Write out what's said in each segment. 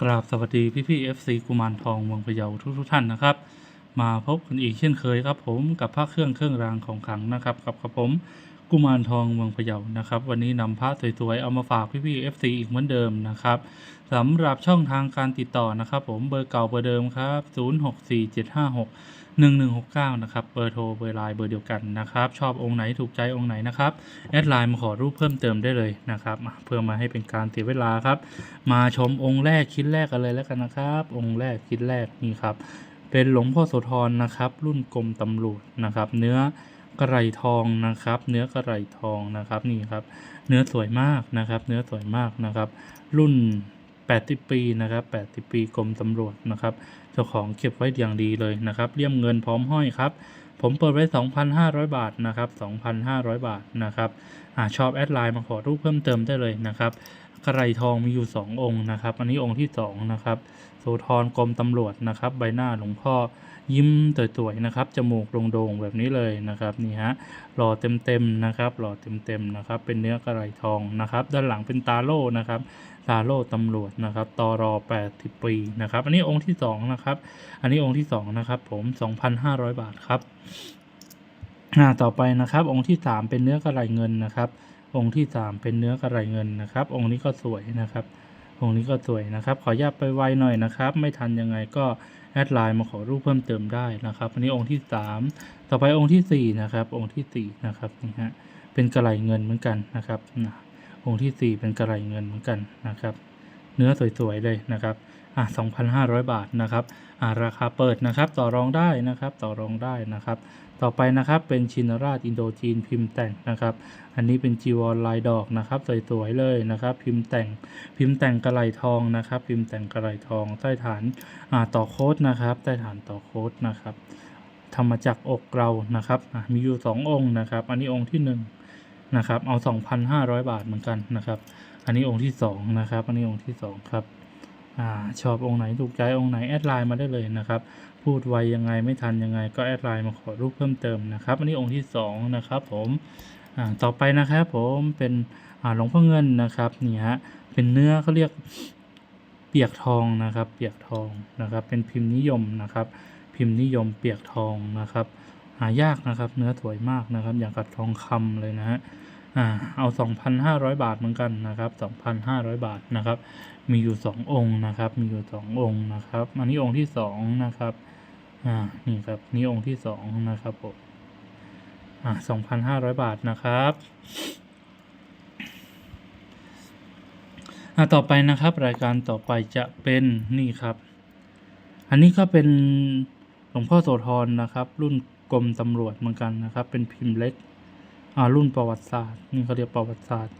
กราบสวัสดีพี่พี่เอฟซีกุมารทองเมืองพะเยาทุกทุกท่านนะครับ มาพบกันอีกเช่นเคยครับ ผมกับพระเครื่องเครื่องรางของขลังนะครับกับกับผมกุมารทองเมืองพะเยานะครับ วันนี้นำพระสวยๆเอามาฝากพี่พี่เอฟซีอีกเหมือนเดิมนะครับสำหรับช่องทางการติดต่อนะครับ ผมเบอร์เก่าเบอร์เดิมครับ 064756 1169 นะครับ เบอร์โทร เบอร์ไลน์ เบอร์เดียวกันนะครับ ชอบองค์ไหนถูกใจองค์ไหนนะครับ แอดไลน์มาขอรูปเพิ่มเติมได้เลยนะครับ เพื่อมาให้เป็นการเสียเวลาครับ มาชมองค์แรกชิ้นแรกกันเลยแล้วกันนะครับ องค์แรกชิ้นแรกนี่ครับ เป็นหลวงพ่อโสธรนะครับ รุ่นกรมตำรวจนะครับ เนื้อกระไรทองนะครับ เนื้อกระไรทองนะครับนี่ครับ เนื้อสวยมากนะครับ เนื้อสวยมากนะครับ รุ่น 80 ปีนะครับ 80 ปีกรมตำรวจนะครับ เจ้าของเก็บไว้อย่างดีเลยนะครับเลี่ยมเงินพร้อมห้อยครับ ผมเปิดไว้ 2,500 บาทนะครับ 2,500 บาทนะครับอชอบแอดไลน์มาขอรูปเพิ่มเติมได้เลยนะครับกระไรทองมีอยู่ 2 องค์นะครับ อันนี้องค์ที่ 2 นะครับ โสธรกรมตำรวจนะครับ ใบหน้าหลวงพ่อยิ้มสวยๆนะครับ จมูกโด่งๆแบบนี้เลยนะครับ นี่ฮะ หล่อเต็มๆนะครับ หล่อเต็มๆนะครับ เป็นเนื้อกระไรทองนะครับ ด้านหลังเป็นตาโล่นะครับาโล่ตำรวจนะครับตร80 ปีนะครับ อันนี้องค์ที่2นะครับ อันนี้องค์ที่2นะครับผม 2,500 บาทครับต่อไปนะครับ องค์ที่ 3 เป็นเนื้อกระไรเงินนะครับ องค์ที่ 3 เป็นเนื้อกระไรเงินนะครับ องค์นี้ก็สวยนะครับ องค์นี้ก็สวยนะครับ ขออนุญาตไปไวหน่อยนะครับ ไม่ทันยังไงก็แอดไลน์มาขอรูปเพิ่มเติมได้นะครับ อันนี้องค์ที่ 3 ต่อไปองค์ที่ 4 นะครับ องค์ที่4นะครับนี่ฮะเป็นกระไรเงินเหมือนกันนะครับนะ องค์ที่ 4 เป็นกระไรเงินเหมือนกันนะครับ เนื้อสวยๆเลยนะครับอะ2,500 บาทนะครับอ่าราคาเปิดนะครับ ต่อรองได้นะครับ ต่อรองได้นะครับ ต่อไปนะครับเป็นชินราชอินโดจีนพิมพ์แต่งนะครับ อันนี้เป็นจีวรลายดอกนะครับ สวยๆเลยนะครับ พิมพ์แต่ง พิมพ์แต่งกระไหลทองนะครับ พิมพ์แต่งกระไหลทองใต้ฐานอ่าต่อโค้ดนะครับ ใต้ฐานต่อโค้ดนะครับทำมาจากอกเรานะครับอ่ามีอยู่ 2 องค์นะครับ อันนี้องค์ที่ 1 นะครับ เอา 2,500 บาทเหมือนกันนะครับ อันนี้องค์ที่2นะครับ อันนี้องค์ที่สองครับอ่าชอบองค์ไหนถูกใจองค์ไหนแอดไลน์มาได้เลยนะครับ พูดไวยังไงไม่ทันยังไงก็แอดไลน์มาขอรูปเพิ่มเติมนะครับ อันนี้องค์ที่สองนะครับผมอ่าต่อไปนะครับผมเป็นอ่าหลวงพ่อเงินนะครับนี่ฮะเป็นเนื้อเขาเรียกเปียกทองนะครับ เปียกทองนะครับ เป็นพิมพ์นิยมนะครับ พิมพ์นิยมเปียกทองนะครับ หายากนะครับ เนื้อสวยมากนะครับ อย่างกับทองคำเลยนะฮะอ่าเอา 2,500 บาทเหมือนกันนะครับ2,500 บาทนะครับ มีอยู่ 2 องค์นะครับ มีอยู่ 2 องค์นะครับอันนี้องค์ที่ 2 นะครับอ่านี่ครับนี่องค์ที่ 2 นะครับผมอ่า2,500 บาทนะครับอ่าต่อไปนะครับรายการต่อไปจะเป็นนี่ครับ อันนี้ก็เป็นหลวงพ่อโสธรนะครับ รุ่น กรมตำรวจเหมือนกันนะครับ เป็นพิมพ์เล็กอ่ารุ่นประวัติศาสตร์นี่เขาเรียกประวัติศาสตร์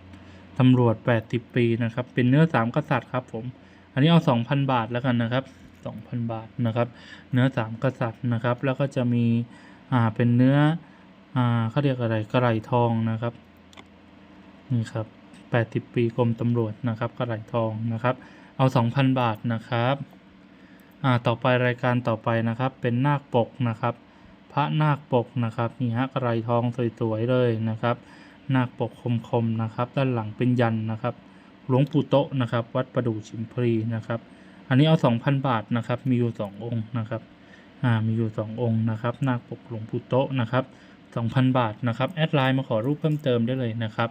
ตำรวจ 80 ปีนะครับ เป็นเนื้อสามกษัตริย์ครับผม อันนี้เอา 2,000 บาทแล้วกันนะครับ 2,000 บาทนะครับ เนื้อสามกษัตริย์นะครับ แล้วก็จะมีอ่าเป็นเนื้ออ่าเขาเรียกอะไรกระไรทองนะครับนี่ครับ 80 ปีกรมตำรวจนะครับกระไรทองนะครับ เอา 2,000 บาทนะครับอ่าต่อไปรายการต่อไปนะครับ เป็นนาคปกนะครับ พระนาคปกนะครับนี่ฮะกระไรทองสวยๆเลยนะครับ นาคปกคมๆนะครับ ด้านหลังเป็นยันนะครับ หลวงปู่โตะนะครับ วัดประดู่ชิมพลีนะครับ อันนี้เอา 2,000 บาทนะครับ มีอยู่ 2 องค์นะครับอ่ามีอยู่ 2 องค์นะครับ นาคปกหลวงปู่โตะนะครับ 2,000 บาทนะครับแอดไลน์มาขอรูปเพิ่มเติมได้เลยนะครับ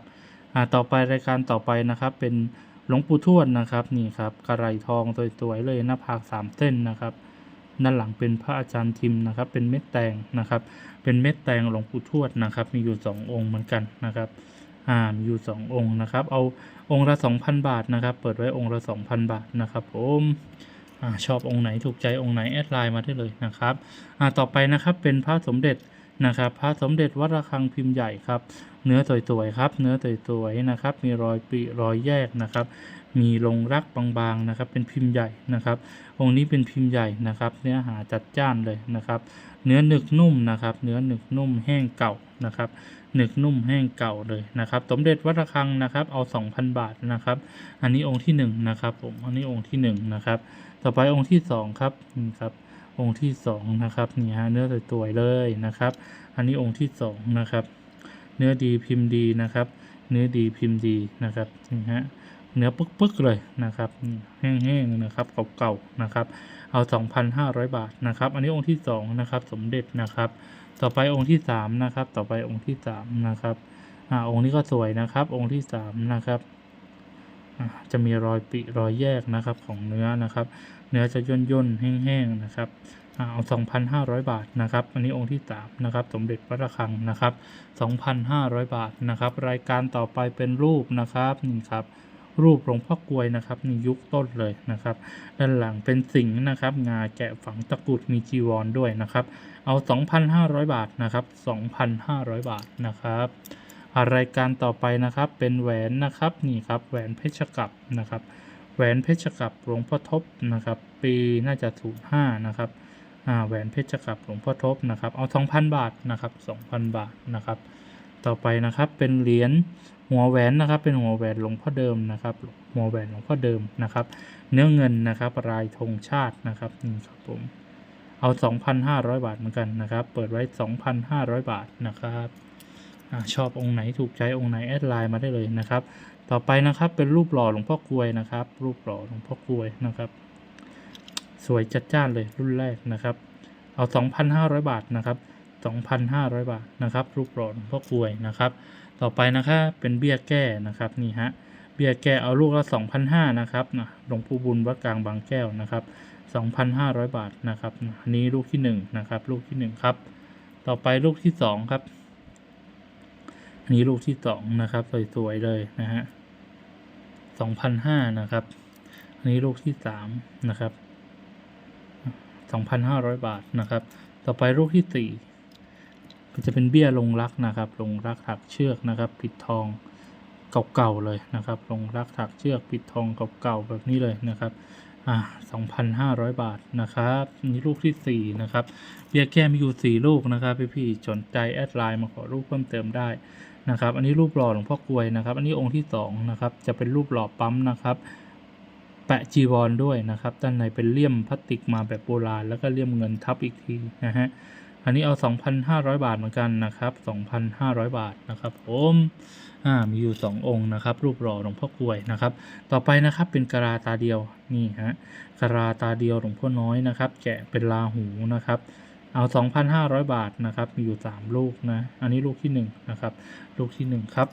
อ่าต่อไปรายการต่อไปนะครับ เป็นหลวงปู่ทวดนะครับนี่ครับกระไรทองสวยๆเลยหน้าผากสามเส้นนะครับ ด้านหลังเป็นพระอาจารย์ทิมนะครับ เป็นเม็ดแตงนะครับ เป็นเม็ดแตงหลวงปู่ทวดนะครับ มีอยู่ 2 องค์เหมือนกันนะครับอ่ามีอยู่ 2 องค์นะครับ เอาองค์ละ 2,000 บาทนะครับ เปิดไว้องค์ละ 2,000 บาทนะครับผมอ่าชอบองค์ไหนถูกใจองค์ไหนแอดไลน์มาได้เลยนะครับอ่าต่อไปนะครับเป็นพระสมเด็จนะครับพระสมเด็จวัดระฆังพิมพ์ใหญ่ครับ เนื้อสวยๆครับ เนื้อสวยๆนะครับ มีรอยปีรอยแยกนะครับ มีลงรักบางๆนะครับ เป็นพิมพ์ใหญ่นะครับ องค์นี้เป็นพิมพ์ใหญ่นะครับ เนื้อหาจัดจ้านเลยนะครับ เนื้อหนึกนุ่มนะครับ เนื้อหนึกนุ่มแห้งเก่านะครับหนึกนุ่มแห้งเก่าเลยนะครับสมเด็จวัดระฆังนะครับ เอา 2,000 บาทนะครับ อันนี้องค์ที่1นะครับผมอันนี้องค์ที่1นะครับต่อไปองค์ที่2ครับนี่ครับองค์ที่2นะครับนี่ฮะเนื้อสวยๆเลยนะครับ อันนี้องค์ที่2นะครับ เนื้อดีพิมพ์ดีนะครับ เนื้อดีพิมพ์ดีนะครับนี่ฮะ เนื้อปึกๆเลยนะครับแห้งๆนะครับเก่าๆนะครับ เอา 2,500 บาทนะครับ อันนี้องค์ที่สองนะครับสมเด็จนะครับ ต่อไปองค์ที่สามนะครับต่อไปองค์ที่สามนะครับอ่าองค์นี้ก็สวยนะครับ องค์ที่สามนะครับอ่าจะมีรอยปิรอยแยกนะครับของเนื้อนะครับ เนื้อจะย่นย่นแห้งๆนะครับอ่าเอา2,500 บาทนะครับ อันนี้องค์ที่สามนะครับ สมเด็จพระระฆังนะครับ 2,500 บาทนะครับ รายการต่อไปเป็นรูปนะครับนี่ครับ รูปหลวงพ่อกลวยนะครับนี่ยุคต้นเลยนะครับ ด้านหลังเป็นสิงห์นะครับ งาแกะฝังตะกุดมีจีวรด้วยนะครับ เอา 2,500 บาทนะครับ 2,500 บาทนะครับรายการต่อไปนะครับเป็นแหวนนะครับนี่ครับแหวนเพชรกลับนะครับ แหวนเพชรกลับหลวงพ่อทบนะครับ ปีน่าจะถูก5นะครับแหวนเพชรกลับหลวงพ่อทบนะครับ เอา 2,000 บาทนะครับ 2,000 บาทนะครับ ต่อไปนะครับเป็นเหรียญ หัวแหวนนะครับ เป็นหัวแหวนหลวงพ่อเดิมนะครับ หัวแหวนหลวงพ่อเดิมนะครับ เนื้อเงินนะครับลายธงชาตินะครับนี่ครับผมเอา 2,500 บาทเหมือนกันนะครับ เปิดไว้ 2,500 บาทนะครับอชอบองค์ไหนถูกใจองค์ไหนแอดไลน์มาได้เลยนะครับ ต่อไปนะครับเป็นรูปหล่อหลวงพ่อกลวยนะครับ รูปหล่อหลวงพ่อกลวยนะครับ สวยจัดจ้านเลยรุ่นแรกนะครับ เอา 2,500 บาทนะครับ 2,500 บาทนะครับ รูปหล่อหลวงพ่อกลวยนะครับ ต่อไปนะครับเป็นเบี้ยแก้นะครับนี่ฮะเบี้ยแก้เอาลูกละ2,500นะครับนะหลวงปู่บุญวัดกลางบางแก้วนะครับ 2,500 บาทนะครับอันนี้ลูกที่1นะครับลูกที่1ครับต่อไปลูกที่2ครับอันนี้ลูกที่2นะครับสวยๆเลยนะฮะ2,500นะครับอันนี้ลูกที่3นะครับ2,500 บาทนะครับ ต่อไปลูกที่4 จะเป็นเบี้ยลงรักนะครับลงรักถักเชือกนะครับปิดทองเก่าๆเลยนะครับลงรักถักเชือกปิดทองเก่าๆแบบนี้เลยนะครับอ่า2,500 บาทนะครับนี่ลูกที่ 4 นะครับ เบี้ยแก้มีอยู่4ลูกนะครับพี่ๆสนใจแอดไลน์มาขอรูปเพิ่มเติมได้นะครับ อันนี้รูปหล่อหลวงพ่อกลวยนะครับ อันนี้องค์ที่2นะครับจะเป็นรูปหล่อปั๊มนะครับแปะจีวรด้วยนะครับด้านในเป็นเลี่ยมพลาสติกมาแบบโบราณแล้วก็เลี่ยมเงินทับอีกทีนะฮะ อันนี้เอา 2,500 บาทเหมือนกันนะครับ 2,500 บาทนะครับผมอ่ามีอยู่ 2 องค์นะครับ รูปหล่อหลวงพ่อกลวยนะครับ ต่อไปนะครับเป็นกะลาตาเดียวนี่ฮะกะลาตาเดียวหลวงพ่อน้อยนะครับแกะเป็นลาหูนะครับเอา 2,500 บาทนะครับ มีอยู่ 3 ลูกนะ อันนี้ลูกที่1นะครับ ลูกที่ 1 ครับ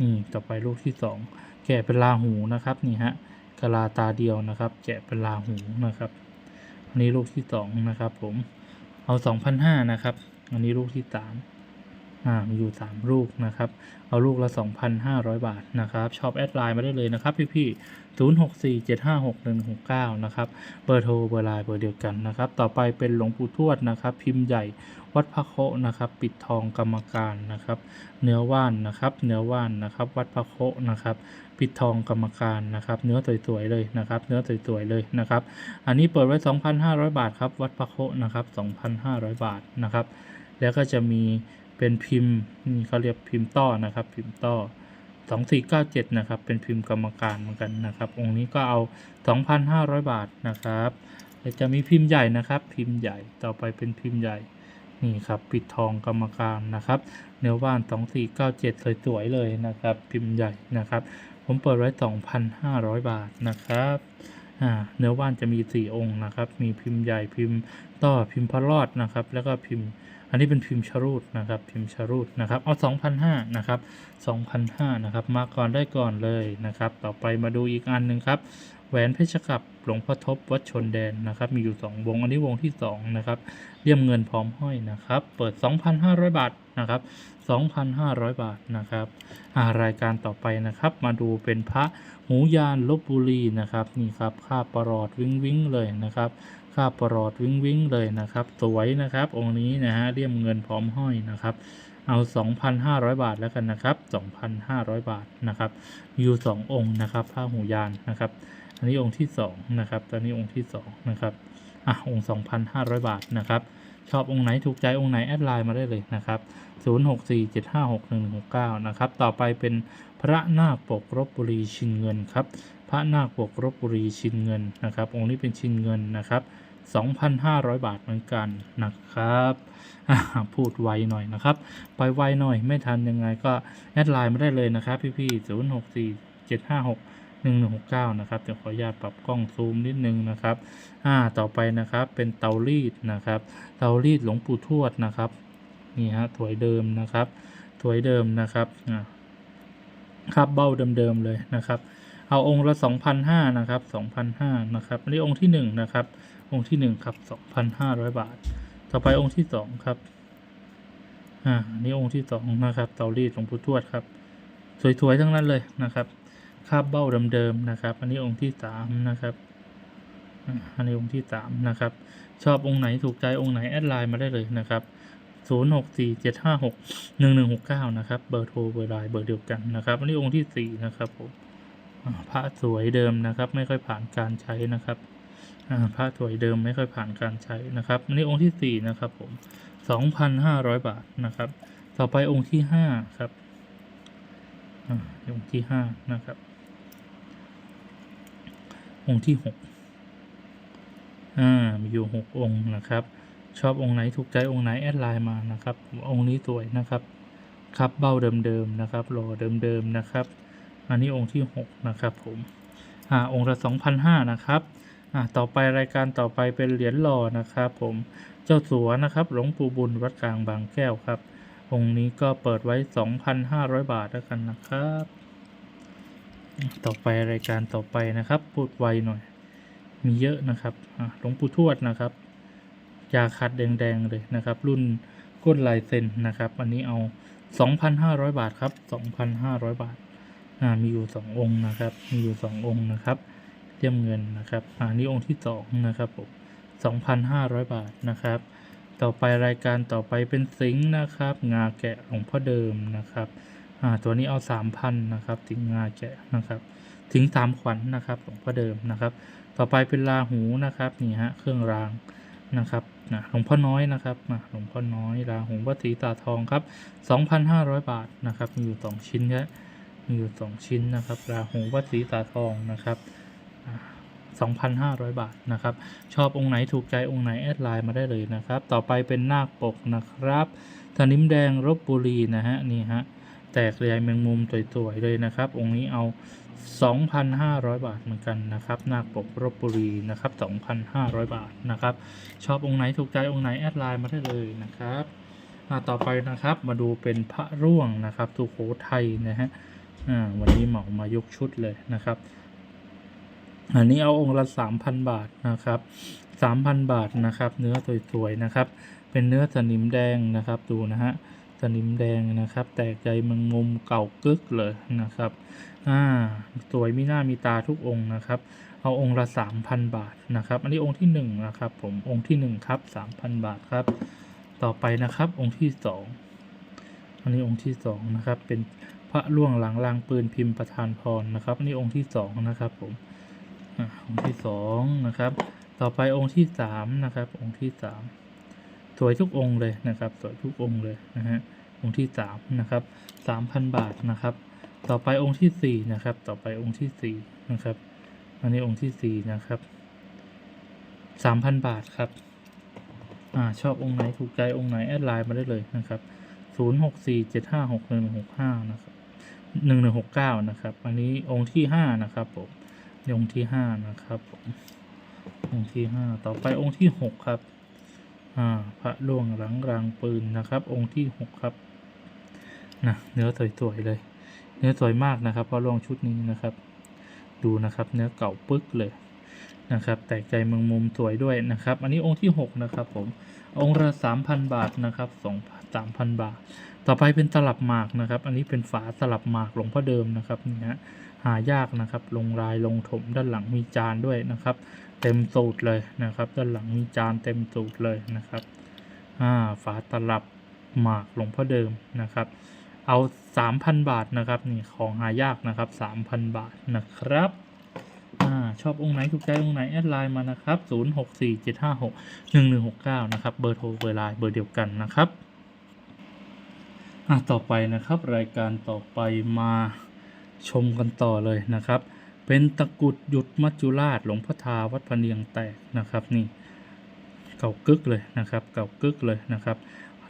นี่ ต่อไปลูกที่ 2 แกะเป็นลาหูนะครับ นี่ฮะกะลาตาเดียวนะครับ แกะเป็นลาหูนะครับ อันนี้ลูกที่ 2 นะครับผม เอา 2,500 นะครับ อันนี้ลูกที่ 3 มีอยู่ 3 ลูกนะครับ เอาลูกละ 2,500 บาทนะครับ ชอบแอดไลน์มาได้เลยนะครับ พี่ๆ0 6 4 7 5 6 1 6 9 นะครับ เบอร์โทรเบอร์ไลน์เบอร์เดียวกันนะครับ ต่อไปเป็นหลวงปู่ทวดนะครับ พิมพ์ใหญ่วัดพระโคนะครับ ปิดทองกรรมการนะครับ เนื้อว่านนะครับ เนื้อว่านนะครับ วัดพระโคนะครับปิดทองกรรมการนะครับ เนื้อสวยๆเลยนะครับ เนื้อสวยๆเลยนะครับ อันนี้เปิดไว้ 2,500 บาทครับ วัดพระโคนะครับ 2,500 บาทนะครับ แล้วก็จะมี เป็นพิมพ์นี่เขาเรียกพิมพ์ต้อนะครับ พิมพ์ต้อ2497นะครับ เป็นพิมพ์กรรมการเหมือนกันนะครับ องค์นี้ก็เอา2,500บาทนะครับแล้วจะมีพิมพ์ใหญ่นะครับ พิมพ์ใหญ่ต่อไปเป็นพิมพ์ใหญ่นี่ครับปิดทองกรรมการนะครับ เนื้อว่าน 2497 สวยๆเลยนะครับ พิมพ์ใหญ่นะครับ ผมเปิดไว้ 2,500 บาทนะครับอ่าเนื้อว่านจะมี 4 องค์นะครับ มีพิมพ์ใหญ่พิมพ์ต้อพิมพ์พระรอดนะครับ แล้วก็พิมพ์ อันนี้เป็นพิมพ์ชรูดนะครับ พิมพ์ชรูดนะครับ เอา2,500นะครับ2,500นะครับ มาก่อนได้ก่อนเลยนะครับ ต่อไปมาดูอีกอันหนึ่งครับ แหวนเพชรกับหลวงพ่อทบวัดชนแดนนะครับ มีอยู่ 2 วง อันนี้วงที่ 2 นะครับ เลี่ยมเงินพร้อมห้อยนะครับ เปิด 2,500 บาทนะครับ 2,500 บาทนะครับอ่ารายการต่อไปนะครับ มาดูเป็นพระหูยานลบบุรีนะครับ นี่ครับ ค่าประหลอดวิ้งวิ้งเลยนะครับ ค่าประหลอดวิ้งวิ้งเลยนะครับ สวยนะครับ องค์นี้นะฮะเลี่ยมเงินพร้อมห้อยนะครับเอา 2,500 บาทแล้วกันนะครับ 2,500 บาทนะครับอยู่2องค์นะครับพระหูยานนะครับ อันนี้องค์ที่2นะครับตอนนี้องค์ที่2นะครับอะองค์ 2,500 บาทนะครับ ชอบองค์ไหนถูกใจองค์ไหนแอดไลน์มาได้เลยนะครับ 0647561169 นะครับ ต่อไปเป็นพระนาคปกรบบุรีชินเงินครับ พระนาคปกรบบุรีชินเงินนะครับ องค์นี้เป็นชินเงินนะครับ 2,500 บาทเหมือนกันนะครับพูดไวหน่อยนะครับ ไปไวหน่อยไม่ทันยังไงก็แอดไลน์มาได้เลยนะครับ พี่ๆ064756หนึ่งหนึ่งหกเก้านะครับเดี๋ยวขออนุญาตปรับกล้องซูมนิดนึงนะครับอ่าต่อไปนะครับเป็นเตารีดนะครับ เตารีดหลวงปู่ทวดนะครับนี่ฮะถวยเดิมนะครับถวยเดิมนะครับอ่าครับเบ้าเดิมๆเลยนะครับ เอาองค์ละสองพันห้านะครับสองพันห้านะครับอันนี้องค์ที่หนึ่งนะครับ องค์ที่หนึ่งครับสองพันห้าร้อยบาท ต่อไปองค์ที่สองครับ อ่านี่องค์ที่สองนะครับ เตารีดหลวงปู่ทวดครับ สวยๆ ทั้งนั้นเลยนะครับคาบเบ้าเดิมๆนะครับ อันนี้องค์ที่สามนะครับอันนี้องค์ที่สามนะครับ ชอบองค์ไหนถูกใจองค์ไหน แอดไลน์มาได้เลยนะครับศูนย์หกสี่เจ็ดห้าหกหนึ่งหนึ่งหกเก้านะครับ เบอร์โทรเบอร์ไลน์เบอร์เดียวกันนะครับ อันนี้องค์ที่สี่นะครับผมพระสวยเดิมนะครับ ไม่ค่อยผ่านการใช้นะครับ อ่าพระสวยเดิมไม่ค่อยผ่านการใช้นะครับอันนี้องค์ที่สี่นะครับผมสองพันห้าร้อยบาทนะครับ ต่อไปองค์ที่ห้าครับอ่าองค์ที่ห้านะครับ องค์ที่หกอ่า มีอยู่หกองค์นะครับ ชอบองค์ไหนถูกใจองค์ไหนแอดไลน์มานะครับ องค์นี้สวยนะครับ ครับเบ้าเดิมๆนะครับโลเดิมๆนะครับ อันนี้องค์ที่หกนะครับผม อ่า องค์ละสองพันห้านะครับ อ่าต่อไปรายการต่อไปเป็นเหรียญหล่อนะครับ ผมเจ้าสัวนะครับหลวงปู่บุญวัดกลางบางแก้วครับองค์นี้ก็เปิดไว้ 2,500 บาทแล้วกันนะครับ ต่อไปรายการต่อไปนะครับ พูดไวหน่อย มีเยอะนะครับหลวงปู่ทวดนะครับยาคัดแดงๆเลยนะครับ รุ่นก้นลายเซ็นนะครับ อันนี้เอา 2,500 บาทครับ 2,500 บาทอ่ามีอยู่ 2 องค์นะครับ มีอยู่ 2 องค์นะครับ เลี่ยมเงินนะครับอ่านี่องค์ที่2นะครับผม2,500 บาทนะครับ ต่อไปรายการต่อไปเป็นสิงห์นะครับ งาแกะหลวงพ่อเดิมนะครับอ่าตัวนี้เอา 3,000นะครับสิงห์งาแกะนะครับถึงสามขวัญนนะครับหลวงพ่อเดิมนะครับ ต่อไปเป็นลาหูนะครับนี่ฮะเครื่องรางนะครับนะหลวงพ่อน้อยนะครับมาหลวงพ่อน้อยลาหูวัดศรีตาทองครับ 2,500 บาทนะครับ มีอยู่ 2 ชิ้นแค่มีอยู่ 2 ชิ้นนะครับลาหูวัดศรีตาทองนะครับ 2,500 บาทนะครับ ชอบองค์ไหนถูกใจองค์ไหนแอดไลน์มาได้เลยนะครับ ต่อไปเป็นนาคปกนะครับธนิมแดงรบบุรีนะฮะนี่ฮะแตกลายแมงมุมสวยๆเลยนะครับ องค์นี้เอา 2,500 บาทเหมือนกันนะครับนาคปกรบบุรีนะครับ 2,500 บาทนะครับ ชอบองค์ไหนถูกใจองค์ไหนแอดไลน์มาได้เลยนะครับอ่าต่อไปนะครับมาดูเป็นพระร่วงนะครับสุโขทัยนะฮะอ่าวันนี้เหมามายกชุดเลยนะครับ อันนี้เอาองค์ละสามพันบาทนะครับสามพันบาทนะครับ เนื้อสวยๆนะครับ เป็นเนื้อสนิมแดงนะครับดูนะฮะสนิมแดงนะครับ แตกใจมังมุมเก่ากึกเลยนะครับอ่าสวยมีหน้ามีตาทุกองค์นะครับ เอาองค์ละสามพันบาทนะครับ อันนี้องค์ที่หนึ่งนะครับ ผมองค์ที่หนึ่งครับสามพันบาทครับ ต่อไปนะครับ องค์ที่สองอันนี้องค์ที่สองนะครับ เป็นพระล่วงหลังรางปืนพิมพ์ประธานพรนะครับ อันนี้องค์ที่สองนะครับ ผม องค์ที่สองนะครับ ต่อไปองค์ที่สามนะครับ องค์ที่สามสวยทุกองค์เลยนะครับ สวยทุกองค์เลยนะฮะองค์ที่สามนะครับสามพันบาทนะครับ ต่อไปองค์ที่สี่นะครับ ต่อไปองค์ที่สี่นะครับ อันนี้องค์ที่สี่นะครับสามพันบาทครับอ่าชอบองค์ไหนถูกใจองค์ไหนแอดไลน์มาได้เลยนะครับศูนย์หกสี่เจ็ดห้าหกหนึ่งหกห้านะครับหนึ่งหนึ่งหกเก้านะครับ อันนี้องค์ที่ห้านะครับผม องค์ที่ห้านะครับผมองค์ที่ห้าต่อไปองค์ที่หกครับอ่าพระล่วงหลังรางปืนนะครับ องค์ที่หกครับนะเนื้อสวยๆเลย เนื้อสวยมากนะครับพระล่วงชุดนี้นะครับ ดูนะครับเนื้อเก่าปึ๊กเลยนะครับ แตกใจเมืองมุมสวยด้วยนะครับ อันนี้องค์ที่หกนะครับผมองค์ละสามพันบาทนะครับสองสามพันบาท ต่อไปเป็นตลับหมากนะครับ อันนี้เป็นฝาตลับหมากหลวงพ่อเดิมนะครับนี่ฮะ หายากนะครับ ลงลายลงถมด้านหลังมีจานด้วยนะครับ เต็มสูตรเลยนะครับ ด้านหลังมีจานเต็มสูตรเลยนะครับอ่าฝาตลับหมากหลวงพ่อเดิมนะครับ เอาสามพันบาทนะครับนี่ของหายากนะครับสามพันบาทนะครับอ่าชอบองค์ไหนถูกใจองค์ไหนแอดไลน์มานะครับศูนย์หกสี่เจ็ดห้าหกหนึ่งหนึ่งหกเก้านะครับ เบอร์โทรเบอร์ไลน์เบอร์เดียวกันนะครับ อะต่อไปนะครับ รายการต่อไปมา ชมกันต่อเลยนะครับ เป็นตะกุดหยุดมัจจุราชหลวงพ่อทาวัดพเนียงแตกนะครับนี่เก่ากึกเลยนะครับ เก่ากึกเลยนะครับ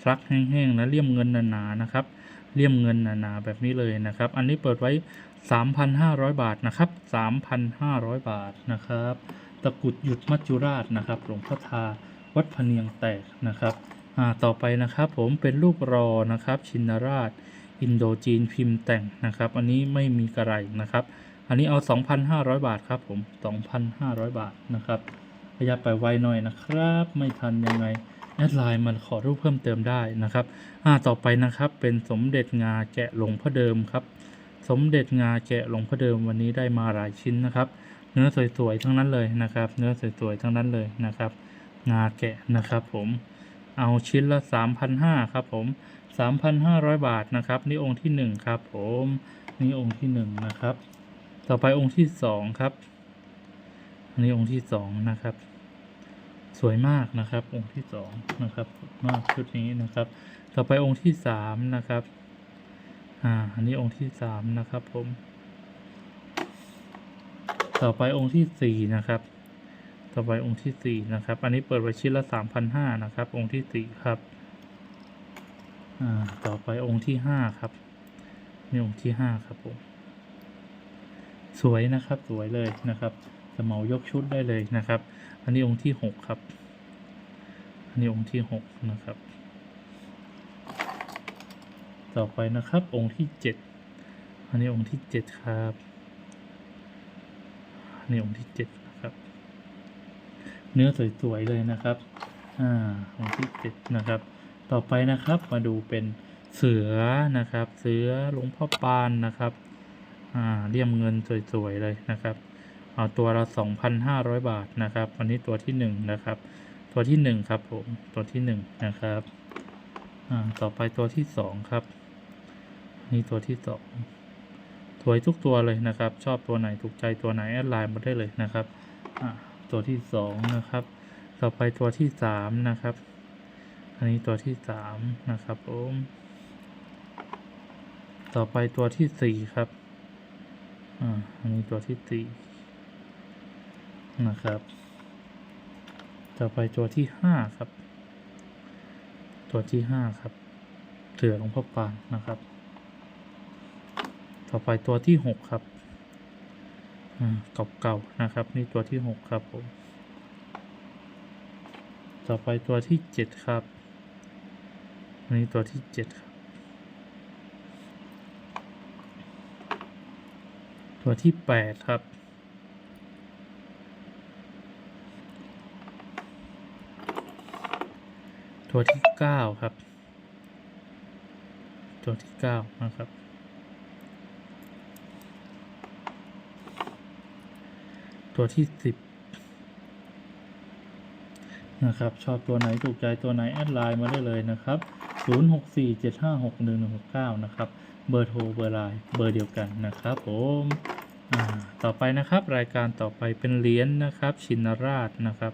รักแห้งๆนะเลี่ยมเงินหนาๆนะครับเลี่ยมเงินหนาๆแบบนี้เลยนะครับ อันนี้เปิดไว้ 3,500 บาทนะครับ 3,500 บาทนะครับ ตะกุดหยุดมัจจุราชนะครับ หลวงพ่อทาวัดพเนียงแตกนะครับอ่าต่อไปนะครับผมเป็นรูปรอนะครับ ชินราช อินโดจีนพิมพ์แต่งนะครับ อันนี้ไม่มีกระไรนะครับ อันนี้เอา 2,500 บาทครับผม 2,500 บาทนะครับขยับไปไวหน่อยนะครับ ไม่ทันยังไงแอดไลน์มาขอรูปเพิ่มเติมได้นะครับอ่าต่อไปนะครับ เป็นสมเด็จงาแกะหลงพ่อเดิมครับ สมเด็จงาแกะหลงพ่อเดิมวันนี้ได้มาหลายชิ้นนะครับ เนื้อสวยๆทั้งนั้นเลยนะครับ เนื้อสวยๆทั้งนั้นเลยนะครับ งาแกะนะครับ ผม เอาชิ้นละ3,500ครับผม 3,500 บาทนะครับ นี่องค์ที่ 1 ครับ ผมนี่องค์ที่ 1 นะครับ ต่อไปองค์ที่ 2 ครับอันนี้องค์ที่ 2 นะครับ สวยมากนะครับ องค์ที่ 2 นะครับมากชุดนี้นะครับ ต่อไปองค์ที่ 3 นะครับอ่าอันนี้องค์ที่ 3 นะครับ ผม ต่อไปองค์ที่ 4 นะครับต่อไปองค์ที่ 4 นะครับ อันนี้เปิดไว้ชิ้นละ3,500นะครับ องค์ที่ 4 ครับ ต่อไปองค์ที่5ครับนี่องค์ที่5ครับผมสวยนะครับสวยเลยนะครับจะเมายกชุดได้เลยนะครับ อันนี้องค์ที่6ครับ อันนี้องค์ที่6นะครับ ต่อไปนะครับองค์ที่7อันนี้องค์ที่7ครับอันนี้องค์ที่7นะครับ เนื้อสวยๆเลยนะครับ อ่าองค์ที่7นะครับ ต่อไปนะครับมาดูเป็นเสือนะครับ เสือหลวงพ่อปานนะครับอ่าเลี่ยมเงินสวยๆเลยนะครับเอาตัวละ 2,500 บาทนะครับอันนี้ตัวที่1นะครับ ตัวที่ 1 ครับผมตัวที่1นะครับอ่าต่อไปตัวที่ 2 ครับ นี่ตัวที่ 2สวยทุกตัวเลยนะครับ ชอบตัวไหนถูกใจตัวไหนแอดไลน์มาได้เลยนะครับอ่าตัวที่ 2 นะครับ ต่อไปตัวที่ 3 นะครับ อันนี้ตัวที่3นะครับผมต่อไปตัวที่4ครับอ่าอันนี้ตัวที่สี่นะครับ ต่อไปตัวที่ห้าครับ ตัวที่ห้าครับเสือหลวงพ่อปานนะครับ ต่อไปตัวที่หกครับอ่าเก่าๆนะครับ นี่ตัวที่หกครับผม ต่อไปตัวที่เจ็ดครับ นนี้ตัวที่เจ็ดครับ ตัวที่แปดครับ ตัวที่เก้าครับ ตัวที่เก้านะครับ ตัวที่สิบนะครับ ชอบตัวไหนถูกใจตัวไหน แอดไลน์มาได้เลยนะครับ 0647561169 นะครับ เบอร์โทรเบอร์ไลน์เบอร์เดียวกันนะครับผมต่อไปนะครับรายการต่อไปเป็นเหรียญนะครับชินราชนะครับ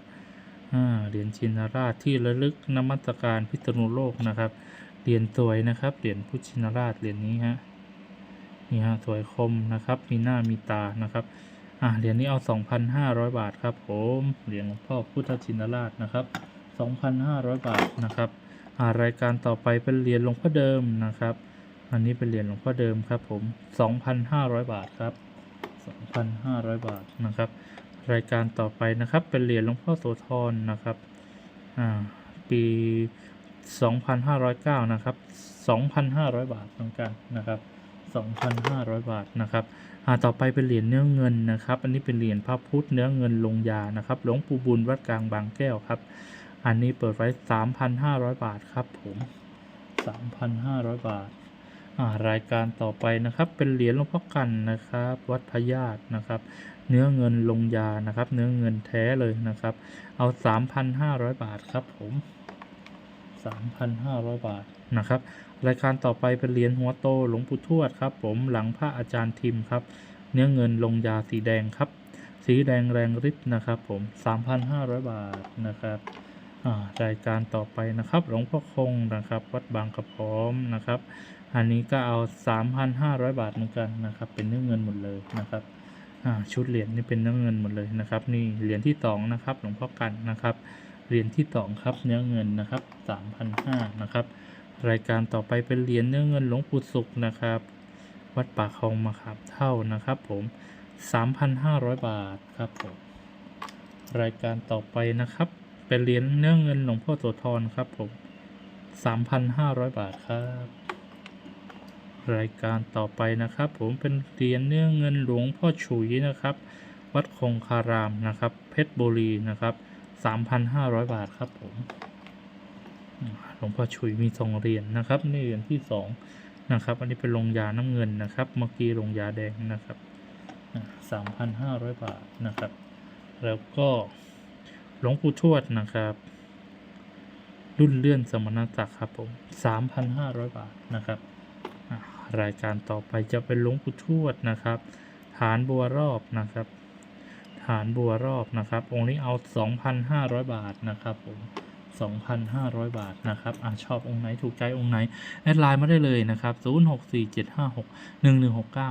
เหรียญชินราชที่ระลึกนมัสการพิษณุโลกนะครับเหรียญสวยนะครับเหรียญพุทธชินราชเหรียญนี้ฮะนี่ฮะสวยคมนะครับมีหน้ามีตานะครับอ่าเหรียญนี้เอา 2,500 บาทครับผมเหรียญหลวงพ่อพุทธชินราชนะครับ 2,500 บาทนะครับารายการต่อไปเป็นเหรียญหลวงพ่อเดิมนะครับ อันนี้เป็นเหรียญหลวงพ่อเดิมครับผม 2,500 บาทครับ 2,500 บาทนะครับ รายการต่อไปนะครับเป็นเหรียญหลวงพ่อโสธรนะครับ อ่า ปี 2,509 นะครับ 2,500 บาทเหมือนกันนะครับ 2,500 บาทนะครับ อ่า ต่อไปเป็นเหรียญเนื้อเงินนะครับ อันนี้เป็นเหรียญพระพุทธเนื้อเงินลงยานะครับ หลวงปู่บุญวัดกลางบางแก้วครับ อันนี้เปิดไว้ 3,500 บาทครับผม 3,500 บาทอ่ารายการต่อไปนะครับ เป็นเหรียญหลวงพ่อกันนะครับ วัดพญาตนะครับ เนื้อเงินลงยานะครับ เนื้อเงินแท้เลยนะครับ เอา 3,500 บาทครับผม 3,500 บาทนะครับ รายการต่อไปเป็นเหรียญหัวโตหลวงปู่ทวดครับ ผมหลังพระอาจารย์ทิมครับ เนื้อเงินลงยาสีแดงครับ สีแดงแรงฤทธิ์นะครับ ผม 3,500 บาทนะครับ รายการต่อไปนะครับ หลวงพ่อคงนะครับ วัดบางกระพร้อมนะครับ อันนี้ก็เอา 3,500 บาทเหมือนกันนะครับ เป็นเนื้อเงินหมดเลยนะครับชุดเหรียญนี่เป็นเนื้อเงินหมดเลยนะครับ นี่เหรียญที่สองนะครับ หลวงพ่อกันนะครับ เหรียญที่สองครับเนื้อเงินนะครับ3,500นะครับ รายการต่อไปเป็นเหรียญเนื้อเงินหลวงปู่ศุกร์นะครับ วัดป่าคลองมะขามเท่านะครับ ผม 3,500 บาทครับผมรายการต่อไปนะครับ เป็นเหรียญเนื้อเงินหลวงพ่อโสธรครับผม3,500บาทครับ รายการต่อไปนะครับ ผมเป็นเหรียญเนื้อเงินหลวงพ่อฉุยนะครับ วัดคงคารามนะครับ เพชรบุรีนะครับ3,500บาทครับผมหลวงพ่อฉุยมีสองเหรียญนะครับนี่เหรียญที่สองนะครับ อันนี้เป็นลงยาน้ำเงินนะครับ เมื่อกี้ลงยาแดงนะครับสามพันห้าร้อยบาทนะครับ แล้วก็ หลวงปู่ทวดนะครับ รุ่นเลื่อนสมณศักดิ์ครับผมสามพันห้าร้อยบาทนะครับ รายการต่อไปจะเป็นหลวงปู่ทวดนะครับ ฐานบัวรอบนะครับ ฐานบัวรอบนะครับ องค์นี้เอา2,500บาทนะครับผม 2,500 บาทนะครับอะชอบองค์ไหนถูกใจองค์ไหน แอดไลน์มาได้เลยนะครับ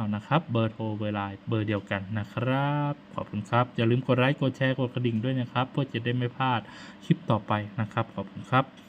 0647561169 นะครับเบอร์โทรเบอร์ไลน์เบอร์เดียวกันนะครับ ขอบคุณครับ อย่าลืมกดไลค์กดแชร์กดกระดิ่งด้วยนะครับ เพื่อจะได้ไม่พลาดคลิปต่อไปนะครับ ขอบคุณครับ